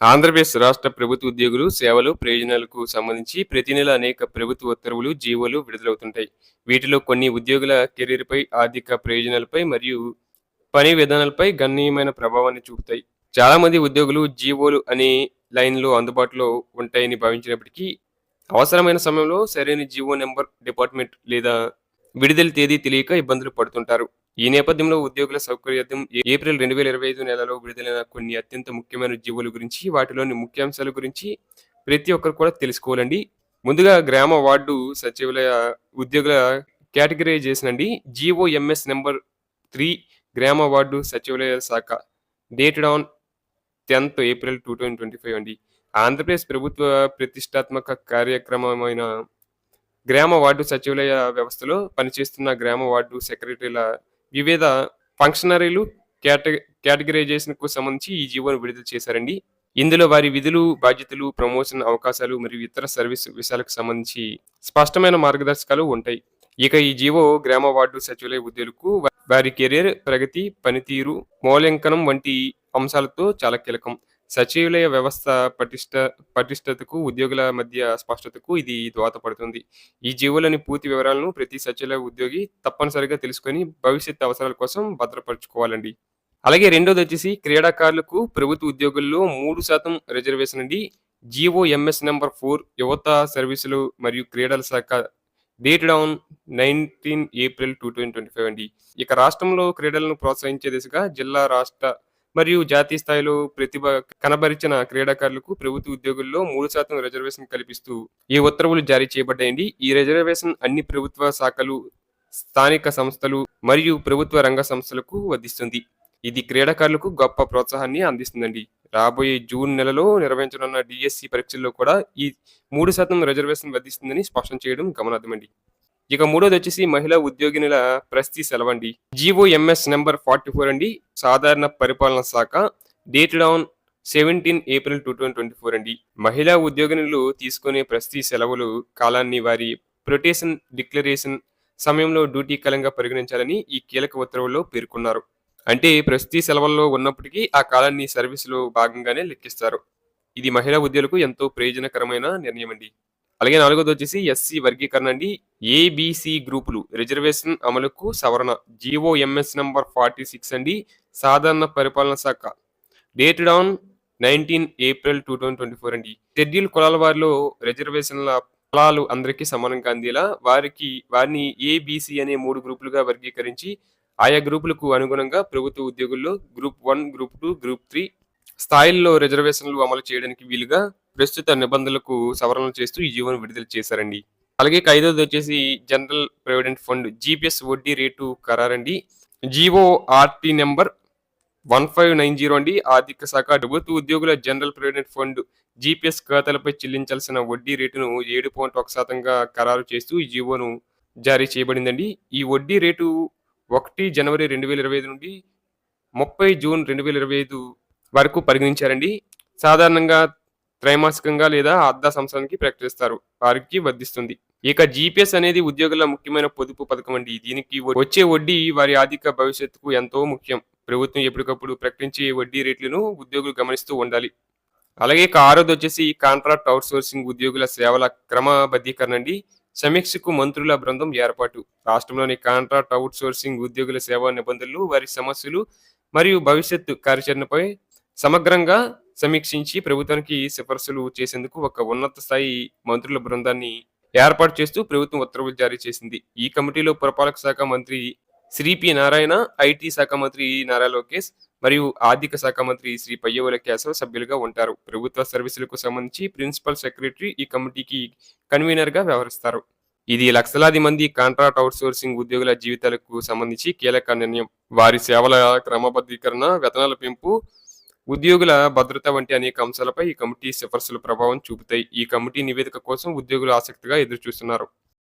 ఆంధ్రప్రదేశ్ రాష్ట్ర ప్రభుత్వ ఉద్యోగులు సేవలు ప్రయోజనాలకు సంబంధించి ప్రతి నెల అనేక ప్రభుత్వ ఉత్తర్వులు జీవోలు విడుదలవుతుంటాయి. వీటిలో కొన్ని ఉద్యోగుల కెరీర్పై ఆర్థిక ప్రయోజనాలపై మరియు పని విధానాలపై గణనీయమైన ప్రభావాన్ని చూపుతాయి. చాలామంది ఉద్యోగులు జీవోలు అనే లైన్లో అందుబాటులో ఉంటాయని భావించినప్పటికీ అవసరమైన సమయంలో సరైన జీవో నెంబర్ డిపార్ట్మెంట్ లేదా విడుదల తేదీ తెలియక ఇబ్బందులు పడుతుంటారు. ఈ నేపథ్యంలో ఉద్యోగుల సౌకర్యార్థం ఏప్రిల్ రెండు వేల ఇరవై ఐదు నెలలో విడుదలైన కొన్ని అత్యంత ముఖ్యమైన జీవోల గురించి వాటిలోని ముఖ్యాంశాల గురించి ప్రతి ఒక్కరు కూడా తెలుసుకోవాలండి. ముందుగా గ్రామ వార్డు సచివాలయ ఉద్యోగుల కేటగిరైజేషన్ అండి. జీఓఎంఎస్ నెంబర్ త్రీ గ్రామ వార్డు సచివాలయ శాఖ. Dated on tenth April two thousand twenty five అండి. ఆంధ్రప్రదేశ్ ప్రభుత్వ ప్రతిష్టాత్మక కార్యక్రమమైన గ్రామ వార్డు సచివాలయ వ్యవస్థలో పనిచేస్తున్న గ్రామ వార్డు సెక్రటరీల వివిధ ఫంక్షనరీలు కేట కేటగిరైజేషన్కు సంబంధించి ఈ జీవోను విడుదల చేశారండి. ఇందులో వారి విధులు బాధ్యతలు ప్రమోషన్ అవకాశాలు మరియు ఇతర సర్వీస్ విషయాలకు సంబంధించి స్పష్టమైన మార్గదర్శకాలు ఉంటాయి. ఇక ఈ జీవో గ్రామ వార్డు సచివాలయ ఉద్యోగులకు వారి కెరీర్ ప్రగతి పనితీరు మూల్యాంకనం వంటి అంశాలతో చాలా కీలకం. సచివాలయ వ్యవస్థ పటిష్ట పటిష్టతకు ఉద్యోగుల మధ్య స్పష్టతకు ఇది దోహదపడుతుంది. ఈ జీవులని పూర్తి వివరాలను ప్రతి సచివాలయ ఉద్యోగి తప్పనిసరిగా తెలుసుకొని భవిష్యత్ అవసరాల కోసం భద్రపరచుకోవాలండి. అలాగే రెండోది వచ్చేసి క్రీడాకారులకు ప్రభుత్వ ఉద్యోగుల్లో మూడు శాతం రిజర్వేషన్ అండి. జీవో ఎంఎస్ నెంబర్ ఫోర్ యువత సర్వీసులు మరియు క్రీడల శాఖ dated on nineteen April two thousand twenty five అండి. ఇక రాష్ట్రంలో క్రీడలను ప్రోత్సహించే దిశగా జిల్లా రాష్ట్ర మరియు జాతీయ స్థాయిలో ప్రతిభ కనబరిచిన క్రీడాకారులకు ప్రభుత్వ ఉద్యోగుల్లో మూడు శాతం రిజర్వేషన్ కల్పిస్తూ ఈ ఉత్తర్వులు జారీ చేయబడ్డాయండి. ఈ రిజర్వేషన్ అన్ని ప్రభుత్వ శాఖలు స్థానిక సంస్థలు మరియు ప్రభుత్వ రంగ సంస్థలకు వర్ధిస్తుంది ఇది క్రీడాకారులకు గొప్ప ప్రోత్సాహాన్ని అందిస్తుందండి. రాబోయే జూన్ నెలలో నిర్వహించనున్న డిఎస్సి పరీక్షల్లో కూడా ఈ మూడు శాతం రిజర్వేషన్ వర్ధిస్తుందని స్పష్టం చేయడం గమనార్థమండి ఇక మూడోది వచ్చేసి మహిళా ఉద్యోగినుల ప్రస్తి సెలవండి. G O M S number forty four అండి. సాధారణ పరిపాలన శాఖ. Dated on seventeen April two thousand twenty four అండి. మహిళా ఉద్యోగినులు తీసుకునే ప్రస్తి సెలవులు కాలాన్ని వారి ప్రొటేషన్ డిక్లరేషన్ సమయంలో డ్యూటీ కాలంగా పరిగణించాలని ఈ కీలక ఉత్తర్వుల్లో పేర్కొన్నారు. అంటే ప్రస్తుతి సెలవుల్లో ఉన్నప్పటికీ ఆ కాలాన్ని సర్వీసులో భాగంగానే లెక్కిస్తారు. ఇది మహిళా ఉద్యోగులకు ఎంతో ప్రయోజనకరమైన నిర్ణయం అండి అలాగే నాలుగోది వచ్చేసి ఎస్సీ వర్గీకరణ అండి. ఏబిసి గ్రూపులు రిజర్వేషన్ అమలుకు సవరణ. జీఓఎంఎస్ నంబర్ ఫార్టీ సిక్స్ అండి. సాధారణ పరిపాలన శాఖ. Dated on nineteen April two thousand twenty four అండి. షెడ్యూల్ కులాల వారిలో రిజర్వేషన్ల ఫలాలు అందరికీ సమానంగా అందేలా వారికి వారిని ఏబిసి అనే మూడు గ్రూపులుగా వర్గీకరించి ఆయా గ్రూపులకు అనుగుణంగా ప్రభుత్వ ఉద్యోగుల్లో group one group two group three స్థాయిల్లో రిజర్వేషన్లు అమలు చేయడానికి వీలుగా ప్రస్తుత నిబంధనలకు సవరణలు చేస్తూ ఈ జీవోను విడుదల చేశారండి. అలాగే ఐదోది వచ్చేసి జనరల్ ప్రావిడెంట్ ఫండ్ జీపీఎస్ వడ్డీ rate ఖరారండి. GO RT number one five nine zero అండి. ఆర్థిక శాఖ ప్రభుత్వ ఉద్యోగుల జనరల్ ప్రావిడెంట్ ఫండ్ జీపీఎస్ ఖాతాలపై చెల్లించాల్సిన వడ్డీ రేటును ఏడు పాయింట్ ఒక శాతంగా ఖరారు చేస్తూ ఈ జీవోను జారీ చేయబడిందండి. ఈ వడ్డీ రేటు ఒకటి జనవరి రెండు వేల ఇరవై ఐదు నుండి ముప్పై జూన్ రెండు వేల ఇరవై ఐదు వరకు పరిగణించారండి. సాధారణంగా త్రైమాసికంగా లేదా అర్ధ సంవత్సరానికి ప్రకటిస్తారు వారికి వర్ధిస్తుంది ఇక జీపీఎస్ అనేది ఉద్యోగుల ముఖ్యమైన పొదుపు పథకం అండి. దీనికి వచ్చే వడ్డీ వారి ఆర్థిక భవిష్యత్తుకు ఎంతో ముఖ్యం. ప్రభుత్వం ఎప్పటికప్పుడు ప్రకటించే వడ్డీ రేట్లను ఉద్యోగులు గమనిస్తూ ఉండాలి. అలాగే ఇక ఆరోది వచ్చేసి కాంట్రాక్ట్ అవుట్సోర్సింగ్ ఉద్యోగుల సేవల క్రమబద్ధీకరణ అండి. సమీక్షకు మంత్రుల బృందం ఏర్పాటు. రాష్ట్రంలోని కాంట్రాక్ట్ అవుట్సోర్సింగ్ ఉద్యోగుల సేవా నిబంధనలు వారి సమస్యలు మరియు భవిష్యత్తు కార్యాచరణపై సమగ్రంగా సమీక్షించి ప్రభుత్వానికి సిఫార్సులు చేసేందుకు ఒక ఉన్నత స్థాయి మంత్రుల బృందాన్ని ఏర్పాటు చేస్తూ ప్రభుత్వం ఉత్తర్వులు జారీ చేసింది. ఈ కమిటీలో పురపాలక శాఖ మంత్రి శ్రీ పి నారాయణ ఐటీ శాఖ మంత్రి నారా లోకేష్ మరియు ఆర్థిక శాఖ మంత్రి శ్రీ పయ్యవుల కేశవ సభ్యులుగా ఉంటారు. ప్రభుత్వ సర్వీసులకు సంబంధించి ప్రిన్సిపల్ సెక్రటరీ ఈ కమిటీకి కన్వీనర్గా వ్యవహరిస్తారు. ఇది లక్షలాది మంది కాంట్రాక్ట్ అవుట్సోర్సింగ్ ఉద్యోగుల జీవితాలకు సంబంధించి కీలక నిర్ణయం. వారి సేవల క్రమబద్ధీకరణ వేతనాల పెంపు ఉద్యోగుల భద్రత వంటి అనేక అంశాలపై ఈ కమిటీ సిఫార్సుల ప్రభావం చూపుతాయి. ఈ కమిటీ నివేదిక కోసం ఉద్యోగులు ఆసక్తిగా ఎదురుచూస్తున్నారు.